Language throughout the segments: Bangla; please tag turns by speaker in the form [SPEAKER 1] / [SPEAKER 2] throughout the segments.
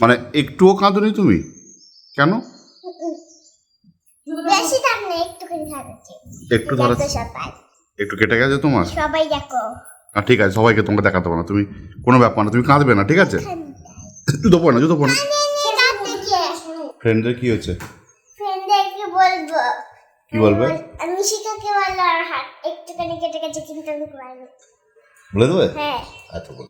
[SPEAKER 1] মানে একটুও কাঁদনি তুমি? কেন?
[SPEAKER 2] বেশি দাম
[SPEAKER 1] একটু ধরো একটু কেটে গেছে তোমার?
[SPEAKER 2] সবাই দেখো।
[SPEAKER 1] আর ঠিক আছে সবাইকে তোমাকে দেখাতে পারো না। তুমি কোনো ব্যাপার না তুমি কাঁদবে না ঠিক আছে? জুতো পড়ো না জুতো পড়ো না। ফ্রেন্ডের কি হয়েছে?
[SPEAKER 2] বলব?
[SPEAKER 1] কি বলবে?
[SPEAKER 2] আমি শিখাকে বলল আর হাত একটুখানি কেটে গেছে কিন্তু আমি
[SPEAKER 1] বলে দেবে?
[SPEAKER 2] হ্যাঁ।
[SPEAKER 1] আচ্ছা বল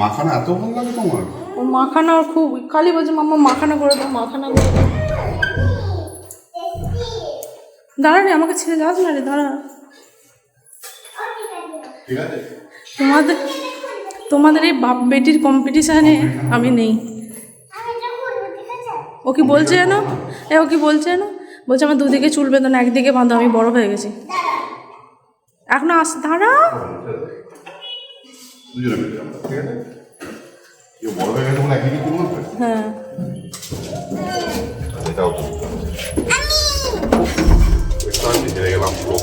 [SPEAKER 1] মাখানা এত ভালো লাগে তোমার?
[SPEAKER 3] ও মাখানা খুব খালি বলছে মাম্মা মাখানা করে দাও মাখানা করে দাও। দাঁড়া রে আমাকে ছেড়ে যাস না রে দাঁড়া। তোমাদের তোমাদের এই বাপ বেটির কম্পিটিশানে আমি নেই।
[SPEAKER 2] আমি এটা করব ঠিক আছে
[SPEAKER 3] ও কি বলছে যেন? এ ও কি বলছে যেন? বলছে আমার দুদিকে চুল বেঁধো না একদিকে বাঁধো আমি বড় হয়ে গেছি। এখনও আস দাঁড়া।
[SPEAKER 1] দুজনে মিলে আমরা ঠিক আছে? কেউ বড় হয়ে চুল
[SPEAKER 3] হ্যাঁ।
[SPEAKER 1] এটাও তো হেরে গেলাম পুরো।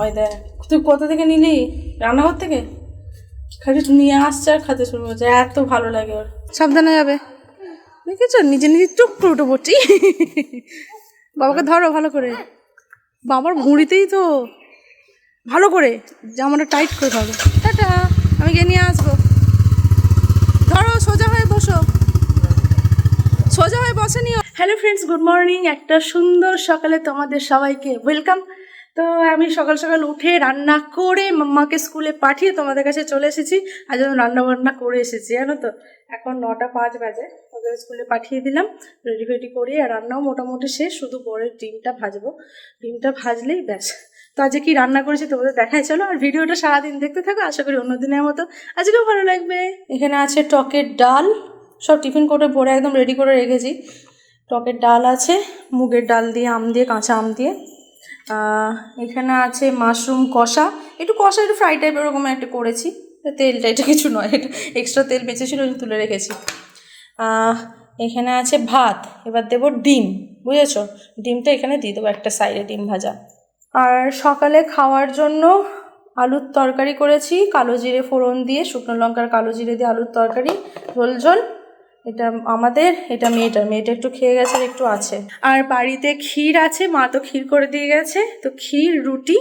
[SPEAKER 3] ওই দেখ তুই কোথা থেকে নিলি? রান্নাঘর থেকে? খালি নিয়ে আসছে আর খাতে শুরু করছে এত ভালো লাগে ওর। সাবধানে যাবে। দেখেছ? নিজে নিজে চুপ করে উঠে পড়ছি। বাবাকে ধরো ভালো করে। বাবার ভুঁড়িতেই তো। ভালো করে, জামাটা টাইট করে ধরো টাটা, আমি গিয়ে নিয়ে আসব। ধরো, সোজা হয়ে বসো। সোজা হয়ে বসে নিও। হ্যালো ফ্রেন্ডস গুড মর্নিং একটা সুন্দর সকালে তোমাদের সবাইকে ওয়েলকাম তো আমি সকাল সকাল উঠে রান্না করে মাম্মাকে স্কুলে পাঠিয়ে তোমাদের কাছে চলে এসেছি। আজ রান্না বান্না করে এসেছি, জানো তো? এখন নটা পাঁচ বাজে, ওদের স্কুলে পাঠিয়ে দিলাম। রেডি ফেডি করে আর রান্নাও মোটামুটি শেষ, শুধু বরের ডিমটা ভাজবো। ডিমটা ভাজলেই ব্যাস। তো আজকে কি রান্না করেছি তোমাদের দেখাই, চলো আর ভিডিওটা সারাদিন দেখতে থাকো, আশা করি অন্য দিনের মতো। আজকেও ভালো লাগবে। এখানে আছে টকের ডাল, সব টিফিন কোটে ভরে একদম রেডি করে রেখেছি। টকের ডাল আছে, মুগের ডাল দিয়ে, আম দিয়ে, কাঁচা আম দিয়ে। এখানে আছে মাশরুম কষা। একটু কষা, একটু ফ্রাই টাইপ এরকম একটা করেছি। তেলটা এটা কিছু নয়, এটা এক্সট্রা তেল বেঁচেছিল তুলে রেখেছি। এখানে আছে ভাত, এবার দেবো ডিম, বুঝেছ? ডিমটা এখানে দিয়ে দেবো একটা সাইডে ডিম ভাজা। আর সকালে খাওয়ার জন্য আলুর তরকারি করেছি, কালো জিরে ফোড়ন দিয়ে, শুকনো লঙ্কার কালো জিরে দিয়ে আলুর তরকারি, ঝোল ঝোল। এটা আমাদের এটা মেয়েটার মেয়েটা একটু খেয়ে গেছে একটু আছে। আর বাড়িতে ক্ষীর আছে মা তো ক্ষীর করে দিয়ে গেছে তো ক্ষীর রুটি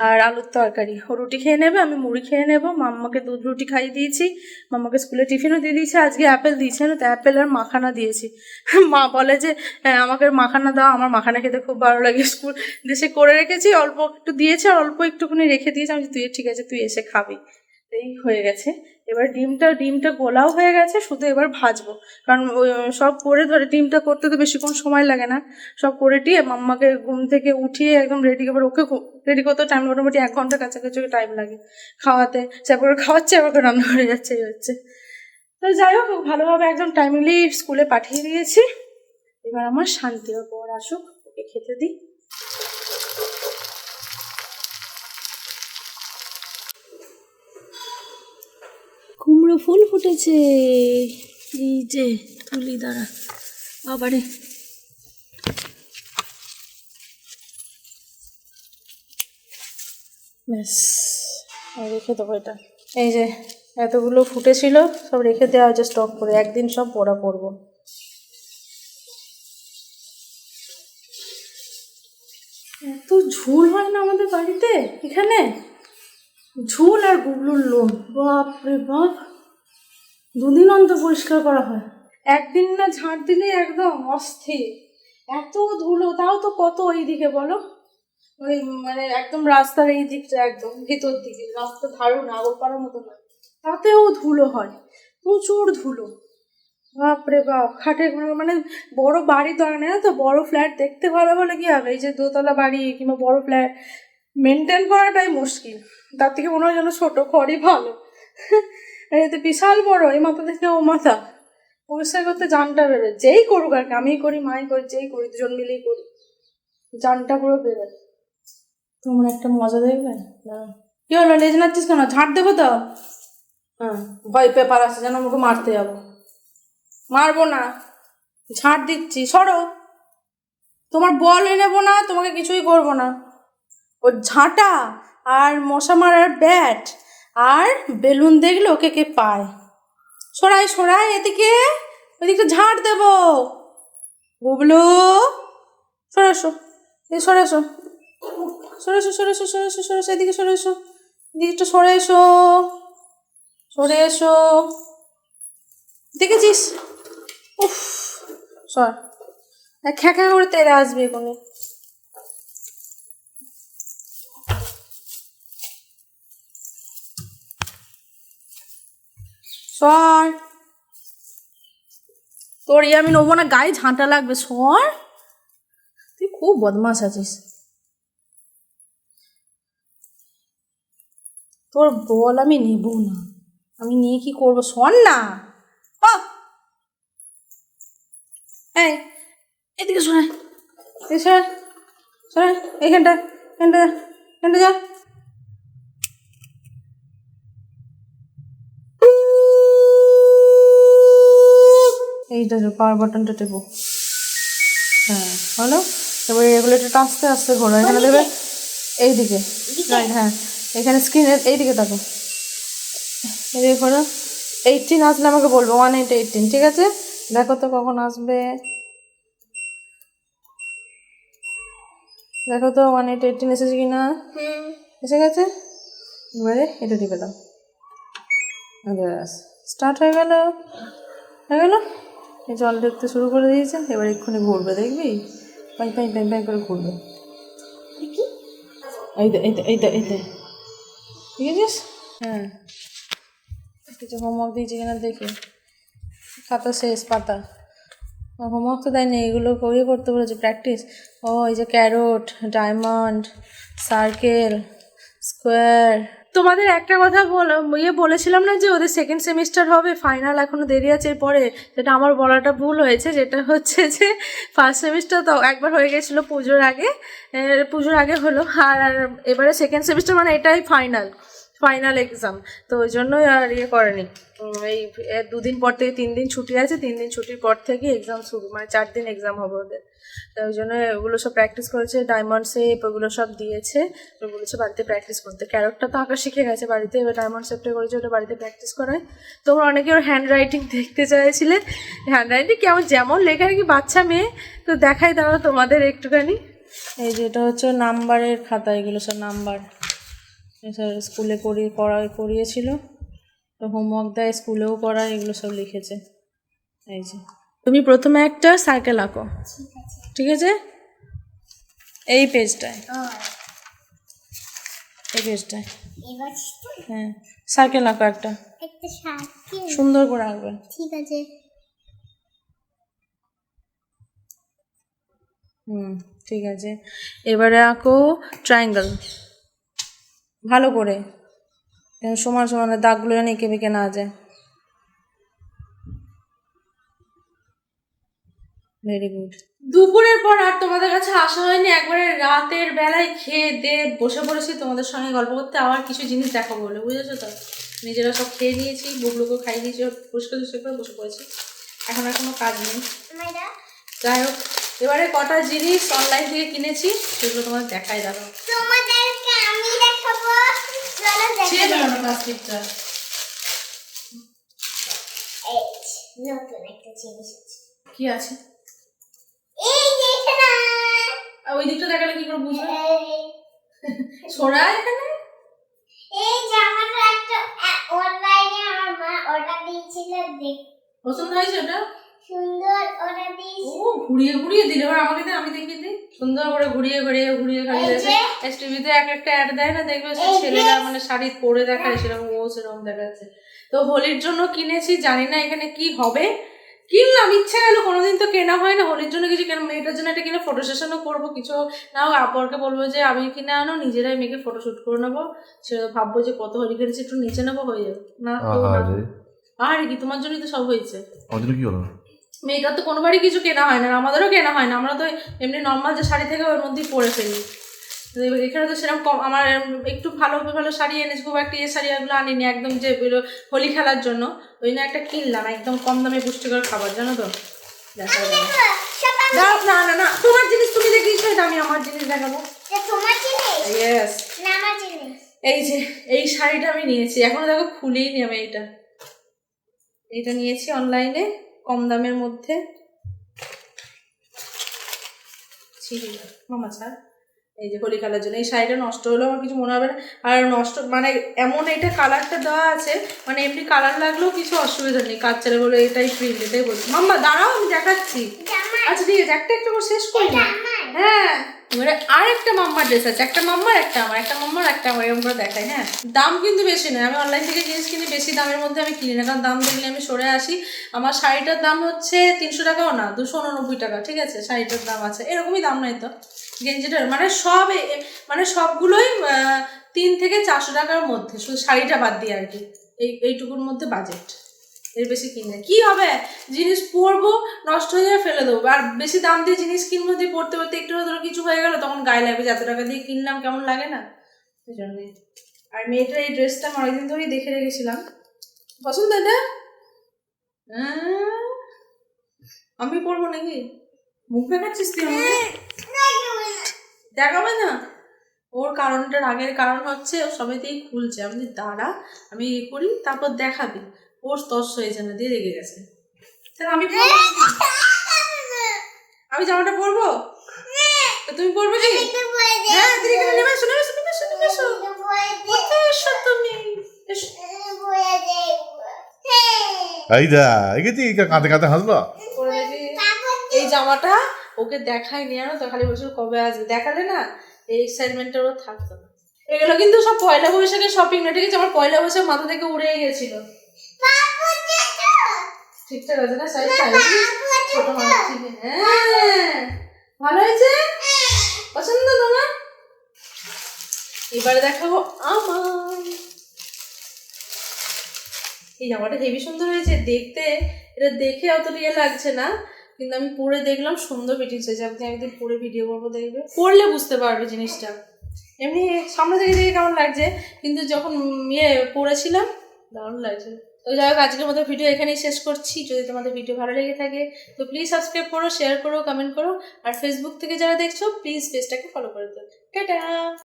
[SPEAKER 3] আর আলুর তরকারি। ও রুটি খেয়ে নেবে আমি মুড়ি খেয়ে নেব মাম্মাকে দুধ রুটি খাইয়ে দিয়েছি মাম্মাকে স্কুলে টিফিনও দিয়ে দিয়েছি আজকে অ্যাপেল দিয়েছে না তো অ্যাপেল আর মাখানা দিয়েছি। মা বলে যে "হ্যাঁ, আমাকে মাখানা দাও আমার মাখানা খেতে খুব ভালো লাগে। স্কুল দেশে করে রেখেছি অল্প একটু দিয়েছে আর অল্প একটুখানি রেখে দিয়েছে। আমি তুই ঠিক আছে তুই এসে খাবি। এই হয়ে গেছে। এবার ডিমটা ডিমটা গোলাও হয়ে গেছে, শুধু এবার ভাজবো। কারণ সব করে ধরে ডিমটা করতে তো বেশিক্ষণ সময় লাগে না। সব করে টিয়ে মাম্মাকে ঘুম থেকে উঠিয়ে একদম রেডি এবার ওকে রেডি করতে টাইম মোটামুটি এক ঘণ্টা কাছাকাছি টাইম লাগে খাওয়াতে। করে খাওয়াচ্ছে ওকে রান্না করে যাচ্ছে, এই হচ্ছে। তো যাই হোক, ভালোভাবে একদম টাইমলি স্কুলে পাঠিয়ে দিয়েছি। এবার আমার শান্তি ওর পর আসুক, ওকে খেতে দিই। কুমড়ো ফুল ফুটেছে। এই যে, তুলি দ্বারা বাবারে ব্যাস রেখে দেবো এটা। এই যে, এতগুলো ফুটেছিল, সব রেখে দেওয়া হয়েছে স্টক করে। একদিন সব পোড়া করব। এত ঝোল হয় না আমাদের বাড়িতে? এখানে? ঝোল আর গুবলুর লোম। বাপ রে বাপ। দুদিন অন্তর পরিষ্কার করা হয়। একদিন না, ঝাঁট দিলে একদম অস্থির। এত ধুলো, তাও তো কত এইদিকে বলো? ওই মানে একদম রাস্তার এই দিকটা একদম, ভিতর দিকে। রাস্তা ধারু নাগরপাড়ার মতো নয় তাতেও ধুলো হয়, প্রচুর ধুলো। বাপরে বাপ, খাটে মানে বড় বাড়ি তো না তো? বড় ফ্ল্যাট দেখতে ভালো হলে কি হবে? এই যে দোতলা বাড়ি কিংবা বড় ফ্ল্যাট মেনটেন করাটাই মুশকিল। তার থেকে মনে হয় যেন ছোটো ঘরই ভালো। এতে বিশাল বড়, এই মাথা থেকে ও মাথা। পরিষ্কার করতে জানটা বেরোয়। যেই করুক আর কি, আমিই করি, মাই করি, যেই করি, দুজন মিলেই করি। জানটা পুরো বেরোয়। তোমরা একটা মজা দেখবে? না। কি হলো, লেজ নাচ্ছিস কেন? ঝাঁট দেবো তো? হ্যাঁ ভয় পেপার আছে, যেন আমাকে মারতে যাব। মারবো না। ঝাঁট দিচ্ছি। সরো। তোমার বল নেব না, তোমাকে কিছুই করব না। ও ঝাঁটা আর মশা মারার ব্যাট। আর বেলুন দেখলে ওকে কে পায়? সরাই সরাই, এদিকে ওইদিকটা ঝাড় দেবো। বুবলু, সরে এসো এই সরে এসো। সরে এসো সরে এসো সরে এসো সরে এসো, এদিকে সরে এসো, এদিকে সরে এসো সরে এসো। দেখেছিস? উফ, সর। খ্যা করে তেরে আসবে কোনো সর। তোর ইয়ে আমি নেব না, গায়ে ঝাঁটা লাগবে, সর। তুই খুব বদমাস আছিস। তোর বল আমি নেব না। আমি নিয়ে কি করব? শোন না। এদিকে শোনায় এইখানটা এখানটা এখানটা যা। এইটা পাওয়ার বাটনটা টেপো। হ্যাঁ হলো? এবার রেগুলেটরটা আস্তে আস্তে ঘোরা এখানে দেবে এইদিকে। রাইট হ্যাঁ। এখানে স্ক্রিনের এইদিকে থাকো এদিকে ঘোরো এইটিন আসলে আমাকে বলব ওয়ান এইট এইটিন ঠিক আছে? দেখো তো কখন আসবে। দেখো তো ওয়ান এইট এইটিন এসেছে কি না এসে গেছে? এবারে এটা টিপে দাও। ব্যাস। স্টার্ট হয়ে গেল। হয়ে গেল? জল দেখতে শুরু করে দিয়েছে এবার এক্ষুনি ঘুরবে দেখবি? পাই পাই পাই পাই করে ঘুরবে। এই দে এই দে এই দে এই দে। ঠিক আছে হ্যাঁ কিছু হোমওয়ার্ক দিয়েছে কিনা দেখি। খাতা শেষ পাতা। হোমওয়ার্ক তো দেয়নি এগুলো করিয়ে করতে বলেছে প্র্যাকটিস। ও এই যে ক্যারোট ডায়মন্ড সার্কেল স্কোয়ার। তোমাদের একটা কথা বল ইয়ে বলেছিলাম না যে ওদের সেকেন্ড সেমিস্টার হবে ফাইনাল এখনও দেরি আছে, এরপরে যেটা আমার বলাটা ভুল হয়েছে, যেটা হচ্ছে যে ফার্স্ট সেমিস্টার তো একবার হয়ে গেছিল পুজোর আগে পুজোর আগে হলো, আর এবারে সেকেন্ড সেমিস্টার মানে এটাই ফাইনাল ফাইনাল এক্সাম তো ওই জন্যই আর ইয়ে করেনি। এই দুদিন পর থেকে তিন দিন ছুটি আছে, তিন দিন ছুটির পর থেকে এক্সাম শুরু মানে চার দিন এক্সাম হবে ওদের। তো ওই জন্য ওগুলো সব প্র্যাকটিস করেছে ডায়মন্ড শেপ ওগুলো সব দিয়েছে, তো বলেছে বাড়িতে প্র্যাকটিস করতে। ক্যারটটা তো আঁকা শিখে গেছে বাড়িতে, এবার ডায়মন্ড শেপটা করেছে, ওটা বাড়িতে প্র্যাকটিস করায়। তোমরা অনেকে ওর হ্যান্ড রাইটিং দেখতে চাইছিলে। হ্যান্ড রাইটিং কেমন, যেমন লেখা কি বাচ্চা মেয়ে, তো দেখাই দাও তোমাদের একটুখানি। এই যে এটা হচ্ছে নাম্বারের খাতা, এগুলো সব নাম্বার। স্কুলে করা করিয়েছিল। তো হোমওয়ার্ক দেয়, স্কুলেও করায় এগুলো সব লিখেছে। এই যে। তুমি প্রথমে একটা সাইকেল আঁকো।
[SPEAKER 2] ঠিক আছে?
[SPEAKER 3] এই পেজটায় এই পেজটায় হ্যাঁ সাইকেল আঁকো একটা। সুন্দর করে আঁকবে।
[SPEAKER 2] ঠিক আছে
[SPEAKER 3] হুম, ঠিক আছে। এবারে আঁকো ট্রায়াঙ্গেল ভালো করে। যেন সমান সমান দাগগুলো যেন এঁকে বেঁকে না যায়। ভেরি গুড দুপুরের পর আর তোমাদের কাছে আসা হয়নি একবারে রাতের বেলায় খেয়ে দিয়ে বসে পড়েছি তোমাদের সঙ্গে গল্প করতে আবার কিছু জিনিস দেখাবো বলে বুঝেছ তো? নিজেরা সব খেয়ে নিয়েছি বুবলুকে খাই দিয়েছি পরিষ্কার টরিষ্কার করে বসে পড়েছি। এখন আর কোনো কাজ নেই।
[SPEAKER 2] আমরা
[SPEAKER 3] যাই হোক এবারে কটা জিনিস অনলাইন থেকে কিনেছি সেগুলো তোমার দেখাই দাও
[SPEAKER 2] তোমাদেরকে আমি দেখাবো চলো
[SPEAKER 3] ছিঁড়ে দিলাম না প্লাস্টিকটা
[SPEAKER 2] নতুন একটা জিনিস
[SPEAKER 3] কি আছে ওই দিকটা দেখালে কি করে বুঝবে ছোড়া এখানে
[SPEAKER 2] এই জামাটা একটা অনলাইনে আমার মা অর্ডার দিয়েছিল দেখ
[SPEAKER 3] পছন্দ হয়েছে ওটা
[SPEAKER 2] সুন্দর অর্ডার
[SPEAKER 3] ও ঘুরিয়ে ঘুরিয়ে দিলে। এবার আমাকে দে আমি দেখিয়ে দিই সুন্দর করে ঘুরিয়ে ঘুরিয়ে ঘুরিয়ে ঘুরিয়ে
[SPEAKER 2] এই যে।
[SPEAKER 3] এস টিভিতে এক একটা অ্যাড দেয় না দেখবে ছেলেরা মানে শাড়ি পরে দেখায় সেরকম ও সেরকম দেখাচ্ছে। তো হোলির জন্য কিনেছি জানি না এখানে কি হবে। কিনলাম ইচ্ছা গেল কোনোদিন তো কেনা হয় না। হোলির জন্য কিছু কেন মেয়েটার জন্য এটা কিনে ফটো সেশনও করব কিছু না হোক আপরকে বলব যে আমি কিনে আনো নিজেরাই মেয়েকে ফটো শুট করে নেব। সে ভাববো যে কত হোলি খেলেছি একটু নিচে নেব হয়ে যাবে। না
[SPEAKER 1] আর
[SPEAKER 3] কি তোমার জন্যই তো সব হয়েছে।
[SPEAKER 1] আমার জন্য কি হলো?
[SPEAKER 3] মেয়েটার তো কোনোবারই কিছু কেনা হয় না আমাদেরও কেনা হয় না আমরা তো এমনি নর্মাল যে শাড়ি থেকে ওর মধ্যেই পরে ফেলি। এখানে তো সেরকম কম আমার একটু ভালো ভালো শাড়ি এনেছি খুব একটা ইয়ে শাড়ি এগুলো আনিনি একদম যে হোলি খেলার জন্য ওই জন্য একটা কিনলাম একদম কম দামে পুষ্টিকর খাবার জানো তো? দেখা না না না তোমার জিনিস তুমি এটা আমি আমার জিনিস দেখাবো।
[SPEAKER 2] এটা
[SPEAKER 3] ইয়েস
[SPEAKER 2] না
[SPEAKER 3] এই যে এই শাড়িটা আমি নিয়েছি এখনও দেখো খুলিনি আমি এইটা এইটা নিয়েছি অনলাইনে কম দামের মধ্যে। মামা ছাড়। এই যে হোলি কালার জন্য। এই শাড়িটা নষ্ট হলেও আমার কিছু মনে হবে না। আর নষ্ট মানে এমন এটা কালারটা দেওয়া আছে মানে এমনি কালার লাগলেও কিছু অসুবিধা নেই। কাজ কাচ্চারে বলে এটাই প্রিন্ট এটাই বলছি। মাম্মা দাঁড়াও আমি দেখাচ্ছি। আচ্ছা ঠিক আছে একটা একটা করে শেষ করি হ্যাঁ। এবারে আর একটা মাম্মার ড্রেস আছে, একটা মাম্মার, একটা আমার, একটা মাম্মার, একটা আমার, এরকম করে দেখাই হ্যাঁ? দাম কিন্তু বেশি নয়, আমি অনলাইন থেকে জিনিস কিনি, বেশি দামের মধ্যে আমি কিনি না, কারণ দাম দেখলে আমি সরে আসি। আমার শাড়িটার দাম হচ্ছে তিনশো টাকাও না, দুশো উননব্বই টাকা, ঠিক আছে? শাড়িটার দাম আছে, এরকমই দাম নাই তো। গেঞ্জিটার মানে সব মানে সবগুলোই তিন থেকে চারশো টাকার মধ্যে, শুধু শাড়িটা বাদ দিয়ে আর কি। এই, এইটুকুর মধ্যে বাজেট এর বেশি কিনে কি হবে? জিনিস পরবো, নষ্ট হয়ে যাবে, ফেলে দেবো। আর বেশি দাম দিয়ে জিনিস কিনবো, দিয়ে পড়তে পড়তে একটু ধরো কিছু হয়ে গেল, তখন গায়ে লাগবে এত টাকা দিয়ে কিনলাম, কেমন লাগে না? সেই জন্যে। আর মেয়েটার এই ড্রেসটা আমি অনেকদিন ধরেই দেখে রেখেছিলাম। পছন্দ এটা? আমি পরবো নাকি? মুখ দেখাচ্ছিস তুই দেখাবে না। ওর কারণটার আগের কারণ হচ্ছে ও সবেতেই খুলছে। আমি দাঁড়া, আমি ইয়ে করি, তারপর দেখাবি। ওর তস হয়েছে না দিয়ে রেগে গেছে। তাহলে আমি আমি জামাটা পরবো? তুমি পরবে কি? হ্যাঁ এখানে নেমে এসো নেমে এসো নেমে এসো নেমে এসো। কোথায় এসো তুমি?
[SPEAKER 1] এই দা এগেছি কাঁদে কাঁদে হাসলো
[SPEAKER 3] এই জামাটা ওকে দেখাই নিয়ে আনো তো? খালি বছর কবে আসবে। দেখালে না এই এক্সাইটমেন্টটা ওর থাকতো না। এগুলো কিন্তু সব পয়লা বৈশাখের শপিং না ঠিক আছে আমার পয়লা বৈশাখ মাথা থেকে উড়ে গেছিল। ঠিকঠাক আছে না সাইজ ছোট মানুষ ঠিক আছে। হ্যাঁ ভালো হয়েছে? পছন্দ তোমার? এবারে দেখাবো আমার। এই জামাটা হেভি সুন্দর হয়েছে দেখতে এটা দেখে অত ইয়ে লাগছে না কিন্তু আমি পরে দেখলাম সুন্দর ফিটিংস হয়েছে। আপনি একদিন পরে ভিডিও করব দেখবে। পরলে বুঝতে পারবে জিনিসটা। এমনি সামনে থেকে দেখে কেমন লাগছে কিন্তু যখন ইয়ে পরেছিলাম দারুণ লাগছে। তো যাই হোক, আজকের মতো ভিডিও এখানেই শেষ করছি। যদি তোমাদের ভিডিও ভালো লেগে থাকে, তো প্লিজ সাবস্ক্রাইব করো শেয়ার করো কমেন্ট করো। আর ফেসবুক থেকে যারা দেখছ প্লিজ পেজটাকে ফলো করে দিও। টাটা!